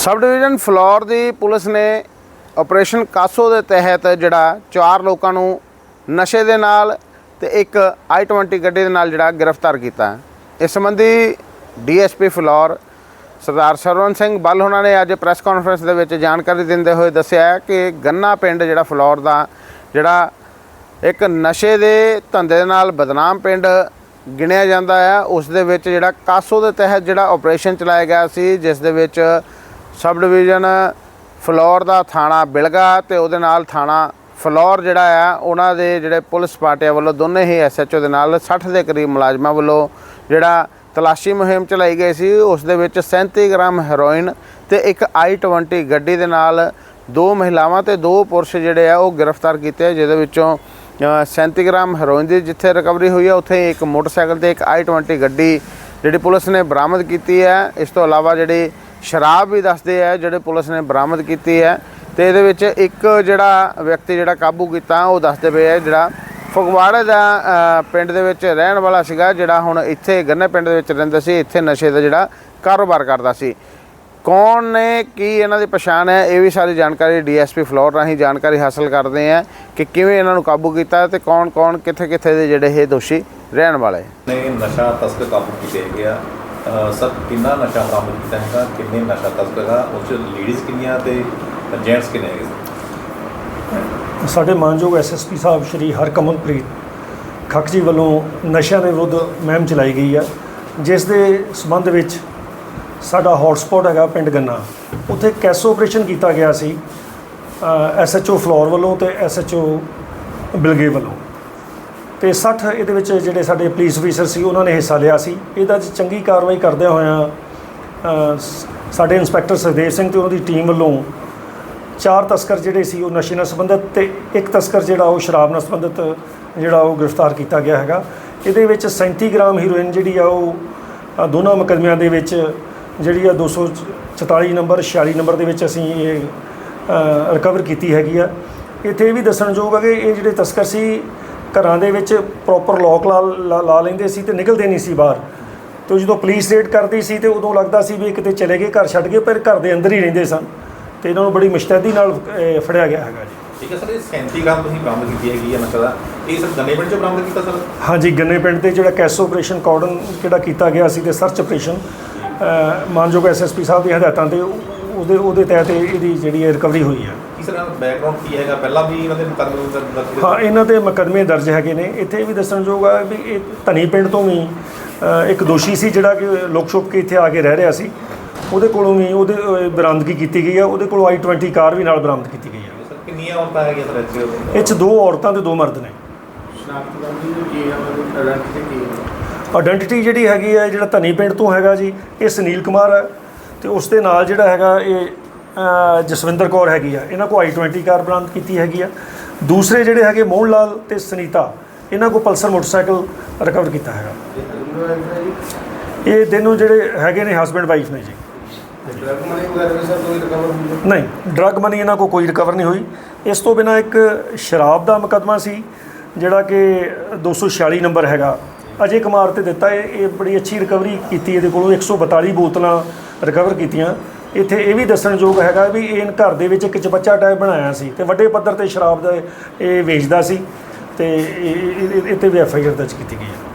ਸਬ division Phillaur ਦੀ police ਨੇ operation CASO ਦੇ ਤਹਿਤ ਜਿਹੜਾ ਚਾਰ ਲੋਕਾਂ ਨੂੰ ਨਸ਼ੇ ਦੇ ਨਾਲ ਤੇ ਇੱਕ i20 ਗੱਡੀ ਦੇ ਨਾਲ ਜਿਹੜਾ ਗ੍ਰਿਫਤਾਰ ਕੀਤਾ। ਇਸ ਸੰਬੰਧੀ ਡੀਐਸਪੀ ਫਲੋਰ ਸਰਦਾਰ ਸਰਵਨ ਸਿੰਘ ਬੱਲ ਉਹਨਾਂ ਨੇ ਅੱਜ ਪ੍ਰੈਸ ਕਾਨਫਰੰਸ ਦੇ ਵਿੱਚ ਜਾਣਕਾਰੀ ਦਿੰਦੇ ਹੋਏ ਦੱਸਿਆ ਕਿ ਗੰਨਾ ਪਿੰਡ ਜਿਹੜਾ ਫਲੋਰ ਦਾ ਜਿਹੜਾ ਇੱਕ ਨਸ਼ੇ ਦੇ ਧੰਦੇ ਦੇ ਨਾਲ ਬਦਨਾਮ ਪਿੰਡ ਗਿਣਿਆ ਜਾਂਦਾ ਹੈ ਉਸ ਦੇ ਵਿੱਚ ਜਿਹੜਾ ਕਾਸੋ ਦੇ ਤਹਿਤ ਜਿਹੜਾ ਆਪਰੇਸ਼ਨ ਚਲਾਇਆ ਗਿਆ ਸੀ, ਜਿਸ ਦੇ ਵਿੱਚ ਸਬ ਡਿਵੀਜ਼ਨ ਫਲੋਰ ਦਾ ਥਾਣਾ ਬਿਲਗਾ ਤੇ ਉਹਦੇ ਨਾਲ ਥਾਣਾ ਫਲੋਰ ਜਿਹੜਾ ਆ ਉਹਨਾਂ ਦੇ ਜਿਹੜੇ ਪੁਲਿਸ ਪਾਰਟੀਆਂ ਵੱਲੋਂ ਦੋਨੇ ਹੀ ਐਸਐਚਓ ਦੇ ਨਾਲ 60 ਦੇ ਕਰੀਬ ਮੁਲਾਜ਼ਮਾਂ ਵੱਲੋਂ ਜਿਹੜਾ ਤਲਾਸ਼ੀ ਮੁਹਿੰਮ ਚਲਾਈ ਗਈ ਸੀ ਉਸ ਦੇ ਵਿੱਚ 37 ਗ੍ਰਾਮ ਹੈਰੋਇਨ ਤੇ ਇੱਕ i20 ਗੱਡੀ ਦੇ ਨਾਲ ਦੋ ਮਹਿਲਾਵਾਂ ਤੇ ਦੋ ਪੁਰਸ਼ ਜਿਹੜੇ ਆ ਉਹ ਗ੍ਰਿਫਤਾਰ ਕੀਤੇ ਆ, ਜਿਹਦੇ ਵਿੱਚੋਂ ਅ, 37 ਗ੍ਰਾਮ ਹੈਰੋਇਨ ਦੀ ਜਿੱਥੇ ਰਿਕਵਰੀ ਹੋਈ ਹੈ ਉੱਥੇ ਇੱਕ ਮੋਟਰਸਾਈਕਲ ਤੇ ਇੱਕ i20 ਗੱਡੀ ਜਿਹੜੀ ਪੁਲਿਸ ਨੇ ਬਰਾਮਦ ਕੀਤੀ ਹੈ ਇਸ ਤੋਂ ਇਲਾਵਾ ਜਿਹੜੀ ਸ਼ਰਾਬ ਵੀ ਦੱਸਦੇ ਆ, ਜਿਹੜੇ ਪੁਲਿਸ ਨੇ ਬਰਾਮਦ ਕੀਤੀ ਹੈ। ਤੇ ਇਹਦੇ ਵਿੱਚ ਇੱਕ ਜਿਹੜਾ ਵਿਅਕਤੀ ਜਿਹੜਾ ਕਾਬੂ ਕੀਤਾ, ਉਹ ਦੱਸਦੇ ਪਏ ਆ ਜਿਹੜਾ ਫਗਵਾੜੇ ਦਾ ਪਿੰਡ ਦੇ ਵਿੱਚ ਰਹਿਣ ਵਾਲਾ ਸੀਗਾ, ਜਿਹੜਾ ਹੁਣ ਇੱਥੇ ਗੰਨੇ ਪਿੰਡ ਦੇ ਵਿੱਚ ਰਹਿੰਦਾ ਸੀ, ਇੱਥੇ ਨਸ਼ੇ ਦਾ ਜਿਹੜਾ ਕਾਰੋਬਾਰ ਕਰਦਾ ਸੀ। ਕੌਣ ਨੇ, ਕੀ ਇਹਨਾਂ ਦੀ ਪਛਾਣ ਹੈ, ਇਹ ਵੀ ਸਾਰੀ ਜਾਣਕਾਰੀ ਡੀਐਸਪੀ ਫਲੋਰ ਰਾਹੀਂ ਜਾਣਕਾਰੀ ਹਾਸਲ ਕਰਦੇ ਆ ਕਿ ਕਿਵੇਂ ਇਹਨਾਂ ਨੂੰ ਕਾਬੂ ਕੀਤਾ ਤੇ ਕੌਣ ਕੌਣ ਕਿੱਥੇ ਕਿੱਥੇ ਦੇ ਜਿਹੜੇ ਇਹ ਦੋਸ਼ੀ ਰਹਿਣ ਵਾਲੇ। ਨੇ ਨਸ਼ਾ ਤਸਕਰ ਕਾਬੂ ਕੀਤੇ ਹੈਗੇ ਸਰ, ਕਿੰਨਾ ਨਸ਼ਾ ਬਰਾਮਦ ਕੀਤਾ ਹੈਗਾ? ਕਿੰਨੇ ਨਸ਼ਾ ਤਸਕਰ ਉਸ ਚ ਲੇਡੀਜ਼ ਕਿੰਨੀਆਂ ਤੇ ਜੈਂਟਸ ਕਿੰਨੇ ਹੈਗੇ ਸਰ? ਸਾਡੇ ਮਾਨਯੋਗ ਐਸਐਸਪੀ ਸਾਹਿਬ ਸ਼੍ਰੀ ਹਰਕਮਲਪ੍ਰੀਤ ਖੱਕ ਜੀ ਵੱਲੋਂ ਨਸ਼ਿਆਂ ਦੇ ਵਿਰੁੱਧ ਮੁਹਿੰਮ ਚਲਾਈ ਗਈ ਆ ਜਿਸ ਦੇ ਸੰਬੰਧ ਵਿੱਚ ਸਾਡਾ ਹੌਟਸਪੌਟ ਹੈਗਾ ਪਿੰਡ ਗੰਨਾ। ਉੱਥੇ ਕੈਸੋ ਆਪਰੇਸ਼ਨ ਕੀਤਾ ਗਿਆ ਸੀ ਐਸਐਚਓ ਫਲੋਰ ਵੱਲੋਂ ਤੇ ਐਸਐਚਓ ਬਿਲਗੇ ਵੱਲੋਂ। ਤੇ 60 ਇਹਦੇ ਵਿੱਚ ਜਿਹੜੇ ਸਾਡੇ ਪੁਲਿਸ ਅਫੀਸਰ ਸੀ, ਉਹਨਾਂ ਨੇ ਹਿੱਸਾ ਲਿਆ ਸੀ। ਇਹਦਾ 'ਚ ਚੰਗੀ ਕਾਰਵਾਈ ਕਰਦਿਆਂ ਹੋਇਆਂ ਸਾਡੇ ਇੰਸਪੈਕਟਰ ਸਰਦੇਵ ਸਿੰਘ ਤੇ ਉਹਨਾਂ ਦੀ ਟੀਮ ਵੱਲੋਂ ਚਾਰ ਤਸਕਰ ਜਿਹੜੇ ਸੀ, ਉਹ ਨਸ਼ੇ ਨਾਲ ਸੰਬੰਧਿਤ ਤੇ ਇੱਕ ਤਸਕਰ ਜਿਹੜਾ ਉਹ ਸ਼ਰਾਬ ਨਾਲ ਸੰਬੰਧਿਤ ਜਿਹੜਾ ਉਹ ਗ੍ਰਿਫਤਾਰ ਕੀਤਾ ਗਿਆ ਹੈਗਾ। ਇਹਦੇ ਵਿੱਚ 37 ਗ੍ਰਾਮ ਹੀਰੋਇਨ ਜਿਹੜੀ ਆ ਉਹ ਦੋਨਾਂ ਮੁਕੱਦਮਿਆਂ ਦੇ ਵਿੱਚ ਜਿਹੜੀ ਆ 244 ਨੰਬਰ 46 ਨੰਬਰ ਦੇ ਵਿੱਚ ਅਸੀਂ ਇਹ ਰਿਕਵਰ ਕੀਤੀ ਹੈਗੀ ਆ। ਇੱਥੇ ਇਹ ਵੀ ਦੱਸਣਯੋਗ ਹੈ ਕਿ ਇਹ ਜਿਹੜੇ ਤਸਕਰ ਸੀ ਘਰਾਂ ਦੇ ਵਿੱਚ ਪ੍ਰੋਪਰ ਲੋਕ ਲਾ ਲਾ- ਲੈਂਦੇ ਸੀ ਤੇ ਨਿਕਲਦੇ ਨਹੀਂ ਸੀ ਬਾਹਰ। ਤੇ ਜਦੋਂ ਪੁਲਿਸ ਰੇਡ ਕਰਦੀ ਸੀ ਤੇ ਉਦੋਂ ਲੱਗਦਾ ਸੀ ਵੀ ਕਿਤੇ ਚਲੇ ਗਏ ਘਰ ਛੱਡ ਗਏ ਪਰ ਘਰ ਦੇ ਅੰਦਰ ਹੀ ਰਹਿੰਦੇ ਸਨ। ਤੇ ਇਹਨਾਂ ਨੂੰ ਬੜੀ ਮੁਸ਼ਤੈਦੀ ਨਾਲ ਫੜਿਆ ਗਿਆ ਹੈਗਾ ਜੀ। ਠੀਕ ਹੈ ਸਰ ਇਹ 37 ਗ੍ਰਾਮ ਤੁਸੀਂ ਬਰਾਮਦ ਕੀਤੀ ਹੈਗੀ ਨਸ਼ਾ ਦਾ ਇਹ ਸਰ ਗੰਨੇ ਪਿੰਡ ਚ ਬਰਾਮਦ ਕੀਤਾ ਸਰ? ਹਾਂਜੀ ਗੰਨੇ ਪਿੰਡ ਤੇ ਜਿਹੜਾ ਕੈਸੋ ਆਪਰੇਸ਼ਨ ਕਾਰਡਨ ਜਿਹੜਾ ਕੀਤਾ ਗਿਆ ਸੀ ਤੇ ਸਰਚ ਆਪਰੇਸ਼ਨ ਮਾਨਯੋਗ ਐਸਐਸਪੀ ਸਾਹਿਬ ਦੀ ਹਦਾਇਤਾਂ ਤੇ ਉਹਦੇ ਉਹਦੇ ਤਹਿਤ ਇਹ- ਇਹਦੀ ਜਿਹੜੀ ਰਿਕਵਰੀ ਹੋਈ ਹੈ ਕੀ ਸਰ ਬੈਕਗ੍ਰਾਉਂਡ ਕੀ ਹੈਗਾ? ਪਹਿਲਾਂ ਵੀ ਇਹਨਾਂ ਦੇ ਮੁਕੱਦਮੇ ਦਰਜ ਦਰਜ ਹਾਂ ਇਹਨਾਂ ਤੇ ਮੁਕੱਦਮੇ ਦਰਜ ਹੈਗੇ ਨੇ। ਇੱਥੇ ਇਹ ਵੀ ਦੱਸਣਯੋਗ ਆ ਵੀ ਇਹ ਧਨੀ ਪਿੰਡ ਤੋਂ ਵੀ ਅ, ਇੱਕ ਦੋਸ਼ੀ ਸੀ ਜਿਹੜਾ ਕਿ ਲੁਕ ਛੁਪ ਕੇ ਇੱਥੇ ਆ ਕੇ ਰਹਿ ਰਿਹਾ ਸੀ। ਉਹਦੇ ਕੋਲੋਂ ਵੀ ਉਹਦੇ ਅ, ਬਰਾਮਦਗੀ ਕੀਤੀ ਗਈ ਆ। ਉਹਦੇ ਕੋਲੋਂ i20 ਕਾਰ ਵੀ ਨਾਲ ਬਰਾਮਦ ਕੀਤੀ ਗਈ ਆ। ਸਰ ਕਿੰਨੀਆਂ ਔਰਤਾਂ ਹੈਗੀਆਂ ਸਰ ਇੱਥੇ? ਇਹ 'ਚ ਦੋ ਔਰਤਾਂ ਤੇ ਦੋ ਮਰਦ ਨੇ। ਆਇਡੈਂਟੀਟੀ ਜਿਹੜੀ ਹੈਗੀ ਹੈ ਜਿਹੜਾ ਧਨੀ ਪਿੰਡ ਤੋਂ ਹੈਗਾ ਜੀ ਇਹ ਸੁਨੀਲ ਕੁਮਾਰ ਹੈ ਤੇ ਉਸ ਦੇ ਨਾਲ ਜਿਹੜਾ ਹੈਗਾ ਇਹ ਜਸਵਿੰਦਰ ਕੌਰ ਹੈਗੀ ਆ। ਇਹਨਾਂ ਕੋਲ i20 ਕਾਰ ਬਰਾਮਦ ਕੀਤੀ ਹੈਗੀ ਆ। ਦੂਸਰੇ ਜਿਹੜੇ ਹੈਗੇ ਮੋਹਨ ਲਾਲ ਤੇ ਸੁਨੀਤਾ ਇਹਨਾਂ ਕੋਲ ਪਲਸਰ ਮੋਟਰਸਾਈਕਲ ਰਿਕਵਰ ਕੀਤਾ ਹੈਗਾ। ਇਹ ਦੋਨੋਂ ਜਿਹੜੇ ਹੈਗੇ ਨੇ ਹਸਬੈਂਡ ਵਾਈਫ ਨੇ ਜੀ। ਨਹੀਂ ਡਰੱਗ ਮਨੀ ਇਹਨਾਂ ਕੋਲ ਕੋਈ ਰਿਕਵਰ ਨਹੀਂ ਹੋਈ। ਇਸ ਤੋਂ ਬਿਨਾ ਇੱਕ ਸ਼ਰਾਬ ਦਾ ਮੁਕੱਦਮਾ ਸੀ ਜਿਹੜਾ ਕਿ 246 ਨੰਬਰ ਹੈਗਾ। ਅਜੇ ਕੁਮਾਰ ਤੇ ਦਿੱਤਾ ਇਹ ਬੜੀ ਅੱਛੀ ਰਿਕਵਰੀ ਕੀਤੀ ਇਹਦੇ ਕੋਲੋਂ 142 ਬੋਤਲਾਂ ਰਿਕਵਰ ਕੀਤੀਆਂ। ਇੱਥੇ ਇਹ ਵੀ ਦੱਸਣਯੋਗ ਹੈਗਾ ਵੀ ਇਹ ਘਰ ਦੇ ਵਿੱਚ ਇੱਕ ਚਬੱਚਾ ਟਾਈਪ ਬਣਾਇਆ ਸੀ ਤੇ ਵੱਡੇ ਪੱਧਰ ਤੇ ਸ਼ਰਾਬ ਦਾ ਇਹ ਵੇਚਦਾ ਸੀ ਤੇ ਇਹ- ਤੇ ਵੀ ਐਫ ਆਈ ਆਰ ਦਰਜ ਕੀਤੀ ਗਈ ਹੈ।